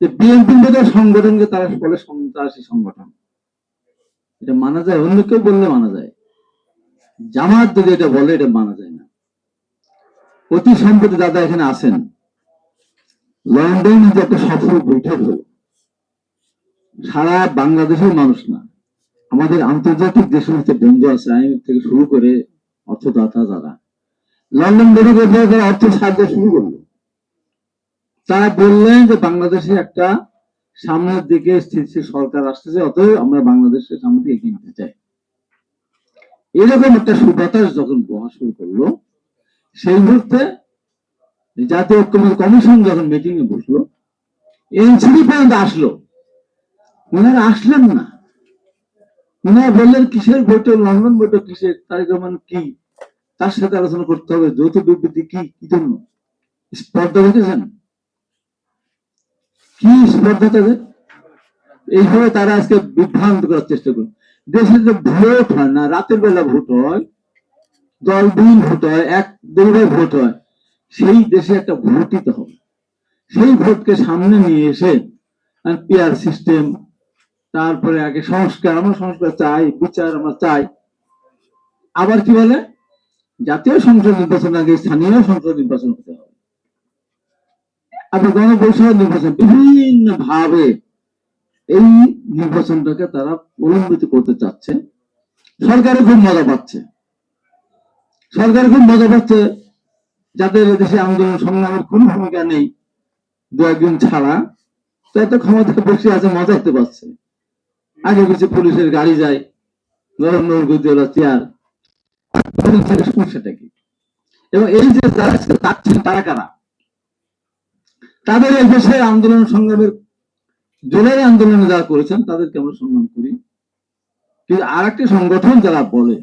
যে বিএনপির মতো সংগঠনকে তারা বলে সন্ত্রাসী সংগঠন। এটা মানা যায়, অন্য কেউ বললে মানা যায়। জামাত যদি এটা বলে, এটা মানা যায় না। অতি সম্প্রতি দাদা এখানে আসেন লন্ডন যে একটা সফল বৈঠক হলো, সারা বাংলাদেশের মানুষ না। আমাদের আন্তর্জাতিক যে সমস্ত বন্ধু আছে আইএমএফ থেকে শুরু করে অর্থদাতা যারা। লন্ডন বৈঠকের অর্থ সাহায্য শুরু করল। তারা বললেন যে বাংলাদেশে একটা সামনের দিকে স্থিতিশীল সরকার আসতেছে, অতএব আমরা বাংলাদেশের সামনে দিকে এগিয়ে নিতে চাই। এরকম একটা সুবাতাস যখন বহা শুরু করল, সেই মুহূর্তে জাতীয় ঐক্যমত কমিশন যখন মিটিং এ বসল, এনসিপি পর্যন্ত আসলো। ওনারা আসলেন না। ওনারা বললেন, কিসের বৈঠক লন্ডন বৈঠক কিসের তারেক রহমান কি? তার সাথে আলোচনা করতে হবে, যৌথ বিবৃতি কি? জন্য? স্পর্ধা দেখেছেন কি স্পর্ধা তাদের এইভাবে তারা আজকে বিভ্রান্ত করার চেষ্টা করে দেশে যে ভোট হয় না, রাতের বেলা ভোট হয় দল দিন ভোট হয়, এক দৌড়ে ভোট হয়, সেই দেশে একটা ভোট দিতে হবে। সেই ভোটকে সামনে নিয়ে এসে পিয়ার সিস্টেম তারপরে আগে সংস্কার, আমরা সংস্কার চাই, বিচার আমরা চাই। আবার কি বলে? জাতীয় সংসদ নির্বাচন আগে স্থানীয় সংসদ নির্বাচন হতে হবে। আবার গণপরিষদ নির্বাচন, বিভিন্ন ভাবে এই নির্বাচনটাকে তারা প্রলম্বিত করতে চাচ্ছে। সরকারে খুব মজা পাচ্ছে। সরকার খুব মজা পাচ্ছে যাদের দেশে আন্দোলন সংগ্রামের কোন ভূমিকা নেই দু একজন ছাড়া। তো ক্ষমতা বসে আছে, মজা হতে পারছে। আগে কিছু পুলিশের গাড়ি যায় নরেন্দ্র গদিওয়ালা চেয়ার। সমস্যাটা কি? এবং এই যে যারা তারা কারা? তাদের এই দেশের আন্দোলন সংগ্রামের জুলাই আন্দোলনে যারা করেছেন, তাদেরকে আমরা সম্মান করি। কিন্তু আর একটি সংগঠন যারা বলে,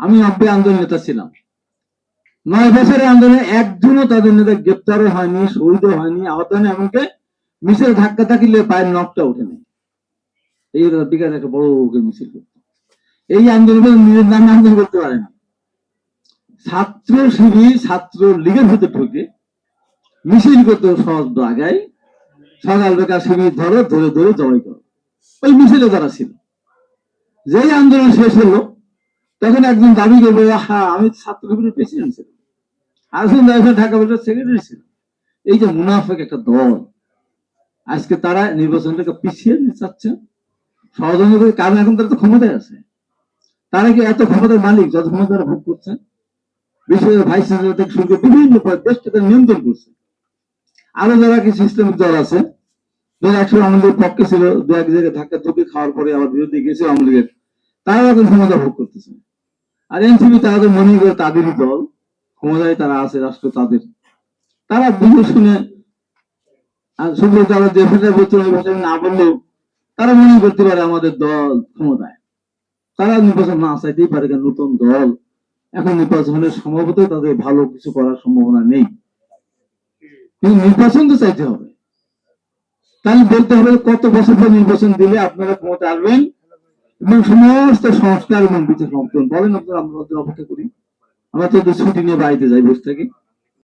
আমি নব্বই আন্দোলন নেতা ছিলাম। নয় বছরের আন্দোলনে একজনও তাদের নেতা গ্রেপ্তারও হয়নি, শহীদও হয়নি আহত হয়নি, এমনকি মিছিল ধাক্কা থাকিলে পায়ের নখটা ওঠে নাই এই বিকাশ একটা বড় মিছিল করতো। এই আন্দোলনে নিজের নামে আন্দোলন করতে পারে না। ছাত্র শিবির ছাত্র লীগের ভিতরে ঢুকে মিছিল করতে সহজ আগায় সকাল বেকার শিবির ধরো, ধরে ধরে জবাই করো। ওই মিছিলে যারা ছিল, যেই আন্দোলন শেষ হলো, তখন একজন দাবি করবে হ্যাঁ আমি ছাত্র শিবিরের প্রেসিডেন্ট ছিলাম। আসুন ঢাকা বোর্ডের সেক্রেটারি ছিল এই যে মুনাফেক একটা দল, আজকে তারা নির্বাচনটাকে পিছিয়ে নিতে চাচ্ছে। ষড়যন্ত্র করে, কারণ এখন তারা তো ক্ষমতায় আছে। তারা কি এত ক্ষমতার মালিক, যত ক্ষমতা তারা ভোগ করছে? বিশ্বের ভাইস চ্যান্সেলর থেকে শুরু করে বিভিন্ন পদ দেশটা তারা নিয়ন্ত্রণ করছে। আরও যারা কি সিস্টেমিক দল আছে। যারা একসময় আমাদের পক্ষে ছিল দু এক জায়গায় ধাক্কা ধুকে খাওয়ার পরে আবার বিরোধী গেছে আওয়ামী লীগের। তারা এখন ক্ষমতা ভোগ করতেছে। আর এনসিপি তারা তো মনে করে তাদেরই দল। ক্ষমতায় তারা আছে, রাষ্ট্র তাদের। তারা বুঝে শুনে, আর শুধু তারা যে ভাষায় বলতে ওই ভাষায় না বললেও তারা মনে করতে পারে আমাদের দল ক্ষমতায়। তারা নির্বাচন না চাইতেই পারে নতুন দল। এখন নির্বাচন হলে সম্ভবত তাদের ভালো কিছু করার সম্ভাবনা নেই। নির্বাচন তো চাইতে হবে। তাহলে বলতে হবে কত বছর পর নির্বাচন দিলে আপনারা ক্ষমতা আসবেন এবং সমস্ত সংস্কার এবং বিচার সমর্থন বলেন আপনারা, আমরা অপেক্ষা করি। আমরা তো ছুটি নিয়ে বাড়িতে যাই বসে থাকি।